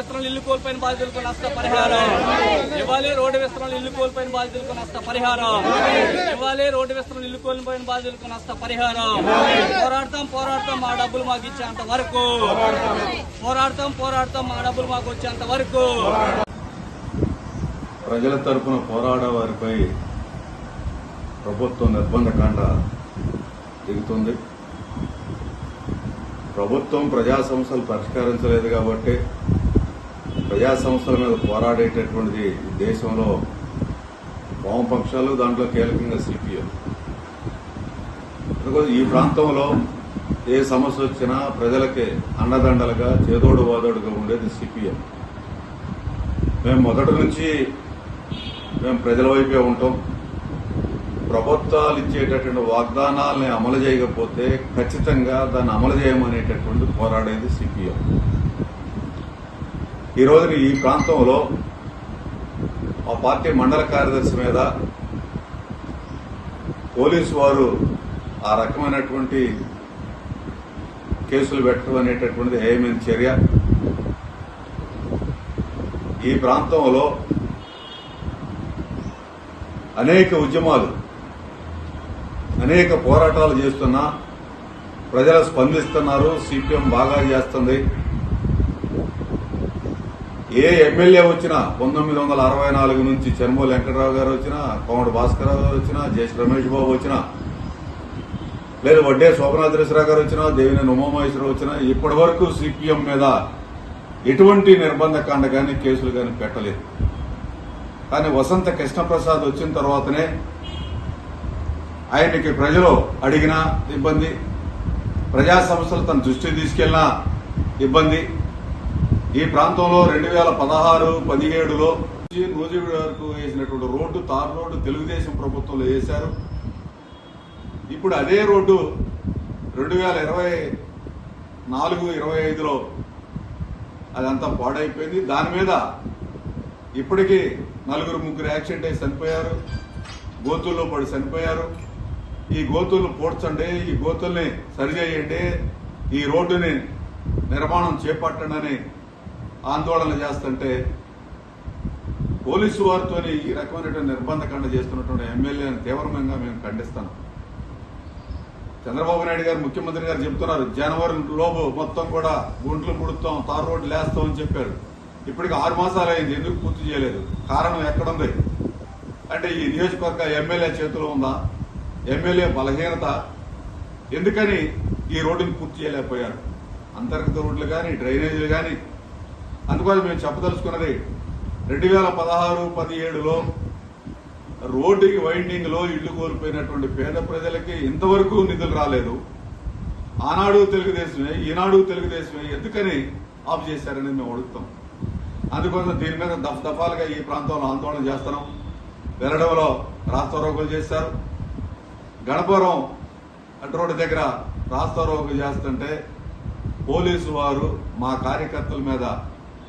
విస్తరణ ఇల్లు కోల్పోయిన బాధితులకు నష్ట పరిహారం ఇవ్వాలి రోడ్డు విస్తరణ ఇల్లు కోల్పోయిన బాధితులకు నష్ట పరిహారం ఇవ్వాలి రోడ్డు విస్తరణ ఇల్లు కోల్పోయిన బాధితులకు నష్ట పరిహారం పోరాడతాం పోరాడతాం మా డబ్బులు మాకు ఇచ్చేంత వరకు. పోరాడతాం పోరాడతాం మా డబ్బులు మాకు వచ్చేంత వరకు. ప్రజల తరపున పోరాడే వారిపై ప్రభుత్వం నిర్బంధకాండ దిగుతుంది ప్రభుత్వం ప్రజా సమస్యలు పరిష్కరించలేదు కాబట్టి ప్రజా సంస్థల మీద పోరాడేటటువంటిది దేశంలో వామపక్షాలు దాంట్లో కీలకంగా సిపిఎం. ఈ ప్రాంతంలో ఏ సమస్య వచ్చినా ప్రజలకి అండదండలుగా చేదోడు వాదోడుగా ఉండేది సిపిఎం. మేము మొదటి నుంచి మేము ప్రజల వైపే ఉంటాం. ప్రభుత్వాలు ఇచ్చేటటువంటి వాగ్దానాలని అమలు చేయకపోతే ఖచ్చితంగా దాన్ని అమలు చేయమనేటటువంటి పోరాడేది సిపిఎం. ఈ రోజున ఈ ప్రాంతంలో ఆ పార్టీ మండల కార్యదర్శి మీద పోలీసు వారు ఆ రకమైనటువంటి కేసులు పెట్టడం అనేటటువంటిది ఏమైనా చర్య? ఈ ప్రాంతంలో అనేక ఉద్యమాలు అనేక పోరాటాలు చేస్తున్నా ప్రజలు స్పందిస్తున్నారు సిపిఎం బాగా చేస్తుంది. ఏ ఎమ్మెల్యే వచ్చినా పంతొమ్మిది వందల అరవై నాలుగు నుంచి చెన్మూలి వెంకటరావు గారు వచ్చినా కోమటి భాస్కరరావు గారు వచ్చినా జేసి రమేష్ బాబు వచ్చినా లేదు వడ్డే శోభనాథేశ్వరరావు గారు వచ్చినా దేవినేని ఉమామహేశ్వరరావు వచ్చినా ఇప్పటి వరకు సిపిఎం మీద ఎటువంటి నిర్బంధకాండ కానీ కేసులు కానీ పెట్టలేదు. కానీ వసంత కృష్ణప్రసాద్ వచ్చిన తర్వాతనే ఆయనకి ప్రజలు అడిగినా ఇబ్బంది ప్రజా సమస్యలు తన దృష్టికి తీసుకెళ్ళినా ఇబ్బంది. ఈ ప్రాంతంలో రెండు వేల పదహారు పదిహేడులో నూజివీడు వరకు వేసినటువంటి రోడ్డు తార్ రోడ్డు తెలుగుదేశం ప్రభుత్వంలో వేశారు. ఇప్పుడు అదే రోడ్డు రెండు వేల ఇరవై నాలుగు ఇరవై ఐదులో అదంతా పాడైపోయింది. దాని మీద ఇప్పటికీ నలుగురు ముగ్గురు యాక్సిడెంట్ అయి చనిపోయారు. గోతుల్లో పడి చనిపోయారు. ఈ గోతులను పోడ్చండి ఈ గోతుల్ని సరిచేయండి ఈ రోడ్డుని నిర్మాణం చేపట్టండి అని ఆందోళన చేస్తుంటే పోలీసు వారితో ఈ రకమైనటువంటి నిర్బంధకాండ చేస్తున్నటువంటి ఎమ్మెల్యేని తీవ్రంగా మేము ఖండిస్తాం. చంద్రబాబు నాయుడు గారు ముఖ్యమంత్రి గారు చెప్తున్నారు జనవరి లోపు మొత్తం కూడా గుంట్లు ముడుతాం తారు రోడ్లు వేస్తాం అని చెప్పారు ఇప్పటికి ఆరు మాసాలు అయింది ఎందుకు పూర్తి చేయలేదు? కారణం ఎక్కడుంది? అంటే ఈ నియోజకవర్గ ఎమ్మెల్యే చేతిలో ఉందా? ఎమ్మెల్యే బలహీనత? ఎందుకని ఈ రోడ్డుని పూర్తి చేయలేకపోయారు? అంతర్గత రోడ్లు కానీ డ్రైనేజీలు కానీ అందుకోసం మేము చెప్పదలుచుకున్నది రెండు వేల పదహారు పదిహేడులో రోడ్డుకి వైండింగ్లో ఇళ్ళు కోల్పోయినటువంటి పేద ప్రజలకి ఇంతవరకు నిధులు రాలేదు. ఆనాడు తెలుగుదేశమే ఈనాడు తెలుగుదేశమే ఎందుకని ఆఫ్ చేశారని మేము అడుగుతాం. అందుకోసం దీని మీద దఫ దఫాలుగా ఈ ప్రాంతంలో ఆందోళన చేస్తున్నాం. వెల్లడంలో రాస్తారోకులు చేశారు. గణపురం అటు రోడ్డు దగ్గర రాస్తారోకులు చేస్తుంటే పోలీసు వారు మా కార్యకర్తల మీద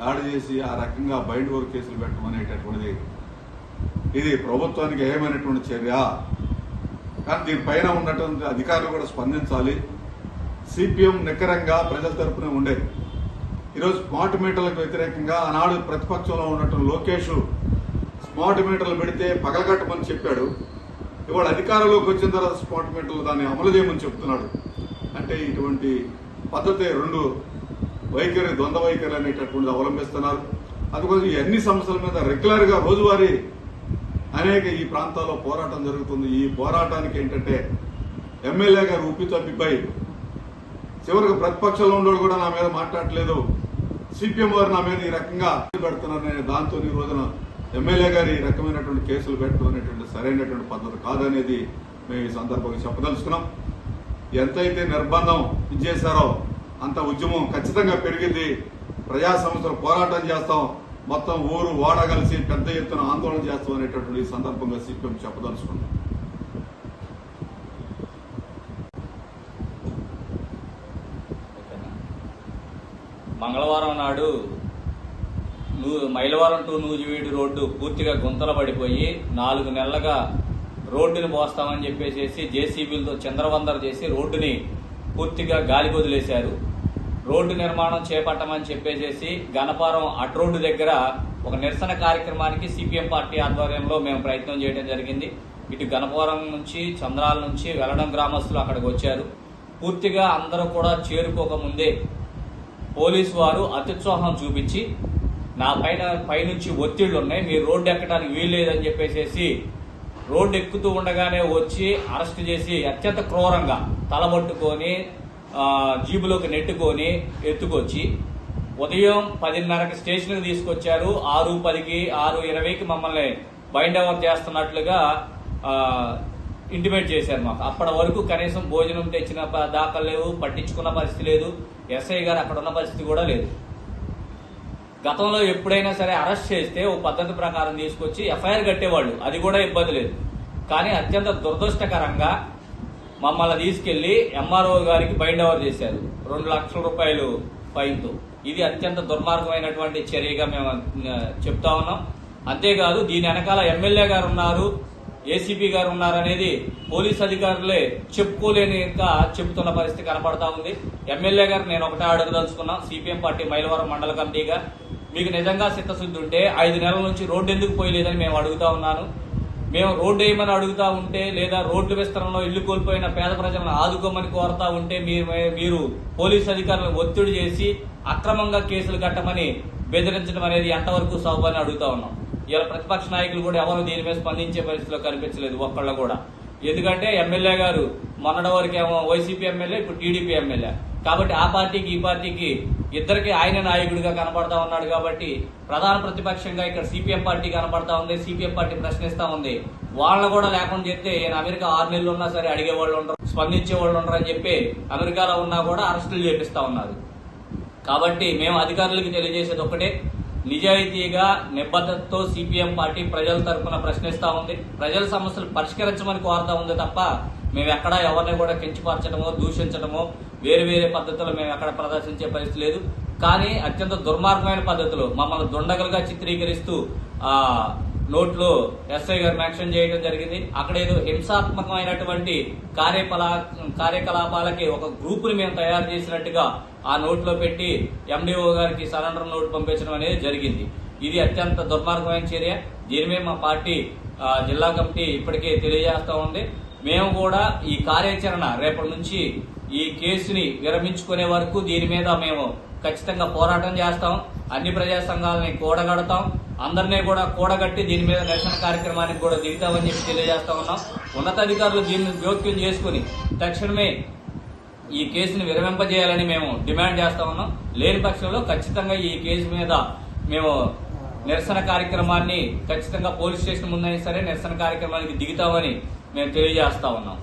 దాడి చేసి ఆ రకంగా బయట వర్క్ కేసులు పెట్టడం అనేటటువంటిది ఇది ప్రభుత్వానికి ఏమైనటువంటి చర్య. కానీ దీనిపైన ఉన్నటువంటి అధికారులు కూడా స్పందించాలి. సిపిఎం నికరంగా ప్రజల తరపున ఉండేది ఈరోజు స్మార్ట్ మీటర్లకు వ్యతిరేకంగా ఆనాడు ప్రతిపక్షంలో ఉన్నటువంటి లోకేష్ స్మార్ట్ మీటర్లు పెడితే పగలగట్టమని చెప్పాడు. ఇవాళ అధికారంలోకి వచ్చిన తర్వాత స్మార్ట్ మీటర్లు దాన్ని అమలు చేయమని చెప్తున్నాడు. అంటే ఇటువంటి పద్ధతి రెండు వైఖరి ద్వంద్వ వైఖరి అనేటటువంటిది అవలంబిస్తున్నారు. అందుకోసం ఈ అన్ని సమస్యల మీద రెగ్యులర్గా రోజువారీ అనేక ఈ ప్రాంతాల్లో పోరాటం జరుగుతుంది. ఈ పోరాటానికి ఏంటంటే ఎమ్మెల్యే గారు ఉప్పితప్పిపై చివరికి ప్రతిపక్షంలో ఉండేవాడు కూడా నా మీద మాట్లాడట్లేదు. సిపిఎం వారు నా మీద ఈ రకంగా పెడుతున్నారనే దాంతో ఈ రోజున ఎమ్మెల్యే గారు ఈ రకమైనటువంటి కేసులు పెట్టడం అనేటువంటి సరైనటువంటి పద్ధతి కాదనేది మేము ఈ సందర్భంగా చెప్పదలుచుకున్నాం. ఎంతైతే నిర్బంధం ఇచ్చేశారో అంత ఉద్యమం ఖచ్చితంగా పెరిగింది. ప్రజా సంస్థలు పోరాటం చేస్తాం. మొత్తం ఊరు వాడ కలిసి పెద్ద ఎత్తున ఆందోళన చేస్తాం అనేటటువంటి ఈ సందర్భంగా సిపిఎం చెప్పదలుచుకున్నాం. మంగళవారం నాడు నూ మైలవరం టు నూజివీడు రోడ్డు పూర్తిగా గుంతలు పడిపోయి నాలుగు నెలలుగా రోడ్డుని మోస్తామని చెప్పేసి జేసీబీలతో చంద్రవందర చేసి రోడ్డుని పూర్తిగా గాలి వదిలేశారు. రోడ్డు నిర్మాణం చేపట్టమని చెప్పేసి గణపారం అట్ రోడ్డు దగ్గర ఒక నిరసన కార్యక్రమానికి సిపిఎం పార్టీ ఆధ్వర్యంలో మేము ప్రయత్నం చేయడం జరిగింది. ఇటు గణపురం నుంచి చంద్రాల నుంచి వెల్లడం గ్రామస్తులు అక్కడికి వచ్చారు. పూర్తిగా అందరూ కూడా చేరుకోకముందే పోలీసు వారు అత్యుత్సాహం చూపించి నా పైన పైనుంచి ఒత్తిళ్ళు ఉన్నాయి మీరు రోడ్డు ఎక్కడానికి వీల్లేదని చెప్పేసి రోడ్డు ఎక్కుతూ ఉండగానే వచ్చి అరెస్ట్ చేసి అత్యంత క్రూరంగా తలబట్టుకొని జీబులోకి నెట్టుకొని ఎత్తుకొచ్చి ఉదయం పదిన్నరకి స్టేషన్కి తీసుకొచ్చారు. ఆరు పదికి ఆరు ఇరవైకి మమ్మల్ని బైండ్ అవర్ చేస్తున్నట్లుగా ఇంటిమేట్ చేశారు మాకు. అప్పటి వరకు కనీసం భోజనం తెచ్చిన ప- దాఖలు లేవు పట్టించుకున్న పరిస్థితి లేదు. ఎస్ఐ గారు అక్కడ ఉన్న పరిస్థితి కూడా లేదు. గతంలో ఎప్పుడైనా సరే అరెస్ట్ చేస్తే ఓ పద్ధతి ప్రకారం తీసుకొచ్చి ఎఫ్ఐఆర్ కట్టేవాళ్ళు. అది కూడా ఇబ్బంది లేదు. కానీ అత్యంత దురదృష్టకరంగా మమ్మల్ని తీసుకెళ్ళి ఎంఆర్ఓ గారికి బైండ్ ఓవర్ చేశారు. రెండు లక్షల రూపాయలు ఫైన్తో ఇది అత్యంత దుర్మార్గమైనటువంటి చర్యగా మేము చెప్తా ఉన్నాం. అంతేకాదు దీని వెనకాల ఎమ్మెల్యే గారు ఉన్నారు ఏసీపీ గారు ఉన్నారు అనేది పోలీస్ అధికారులే చెప్పుకోలేని ఇంకా చెబుతున్న పరిస్థితి కనపడతా ఉంది. ఎమ్మెల్యే గారు నేను ఒకటే అడగదలుచుకున్నా సిపిఎం పార్టీ మైలవరం మండల కమిటీగా. మీకు నిజంగా చిత్తశుద్ధి ఉంటే ఐదు నెలల నుంచి రోడ్డు ఎందుకు పోయలేదని మేము అడుగుతా ఉన్నాను. మేము రోడ్డు వేయమని అడుగుతా ఉంటే లేదా రోడ్లు విస్తరణలో ఇల్లు కోల్పోయిన పేద ప్రజలను ఆదుకోమని కోరుతూ ఉంటే మీరు మీరు పోలీస్ అధికారులను ఒత్తిడి చేసి అక్రమంగా కేసులు కట్టమని బెదిరించడం అనేది ఎంతవరకు సౌభాన్ని అడుగుతా ఉన్నాం. ఇలా ప్రతిపక్ష నాయకులు కూడా ఎవరు దీని మీద స్పందించే పరిస్థితిలో కనిపించలేదు ఒక్కళ్ళు కూడా. ఎందుకంటే ఎమ్మెల్యే గారు మొన్నటి వరకు ఏమో వైసీపీ ఎమ్మెల్యే ఇప్పుడు టీడీపీ ఎమ్మెల్యే. కాబట్టి ఆ పార్టీకి ఈ పార్టీకి ఇద్దరికి ఆయన నాయకుడిగా కనబడతా ఉన్నాడు కాబట్టి ప్రధాన ప్రతిపక్షంగా ఇక్కడ సిపిఎం పార్టీ కనబడతా ఉంది సిపిఎం పార్టీ ప్రశ్నిస్తా ఉంది. వాళ్ళని కూడా లేకుండా చెప్తే ఈయన అమెరికా ఆరు నెలలు ఉన్నా సరే అడిగే వాళ్ళు ఉండరు స్పందించేవాళ్ళు ఉండరు అని చెప్పి అమెరికాలో ఉన్నా కూడా అరెస్టులు చేపిస్తా ఉన్నారు. కాబట్టి మేము అధికారులకు తెలియజేసేది ఒకటే నిజాయితీగా నిబద్ధతతో సిపిఎం పార్టీ ప్రజల తరఫున ప్రశ్నిస్తా ఉంది. ప్రజల సమస్యలు పరిష్కరించమని కోరుతా ఉంది తప్ప మేము ఎక్కడ ఎవరిని కూడా కించపరచడమో దూషించడమో వేరే వేరే పద్ధతులు మేము ఎక్కడ ప్రదర్శించే పరిస్థితి లేదు. కానీ అత్యంత దుర్మార్గమైన పద్ధతిలో మమ్మల్ని దుండగలుగా చిత్రీకరిస్తూ ఆ నోట్లో ఎస్ఐ గారు మెన్షన్ చేయడం జరిగింది. అక్కడ ఏదో హింసాత్మకమైనటువంటి కార్యకలా కార్యకలాపాలకి ఒక గ్రూపుని మేము తయారు చేసినట్టుగా ఆ నోట్లో పెట్టి ఎండిఓ గారికి సరెండర్ నోట్ పంపించడం అనేది జరిగింది. ఇది అత్యంత దుర్మార్గమైన చర్య. దీని మీద మా పార్టీ జిల్లా కమిటీ ఇప్పటికే తెలియజేస్తూ ఉంది. మేము కూడా ఈ కార్యాచరణ రేపటి నుంచి ఈ కేసుని విరమించుకునే వరకు దీని మీద మేము ఖచ్చితంగా పోరాటం చేస్తాం. అన్ని ప్రజా సంఘాలని కూడగడతాం. అందరినీ కూడా కూడగట్టి దీని మీద నిరసన కార్యక్రమానికి కూడా దిగుతామని చెప్పి తెలియజేస్తా ఉన్నాం. ఉన్నతాధికారులు దీన్ని జోక్యం చేసుకుని తక్షణమే ఈ కేసుని విరమింపజేయాలని మేము డిమాండ్ చేస్తా ఉన్నాం. లేని పక్షంలో ఖచ్చితంగా ఈ కేసు మీద మేము నిరసన కార్యక్రమాన్ని ఖచ్చితంగా పోలీస్ స్టేషన్ ముందైనా సరే నిరసన కార్యక్రమానికి దిగుతామని మేము తెలియజేస్తా ఉన్నాం.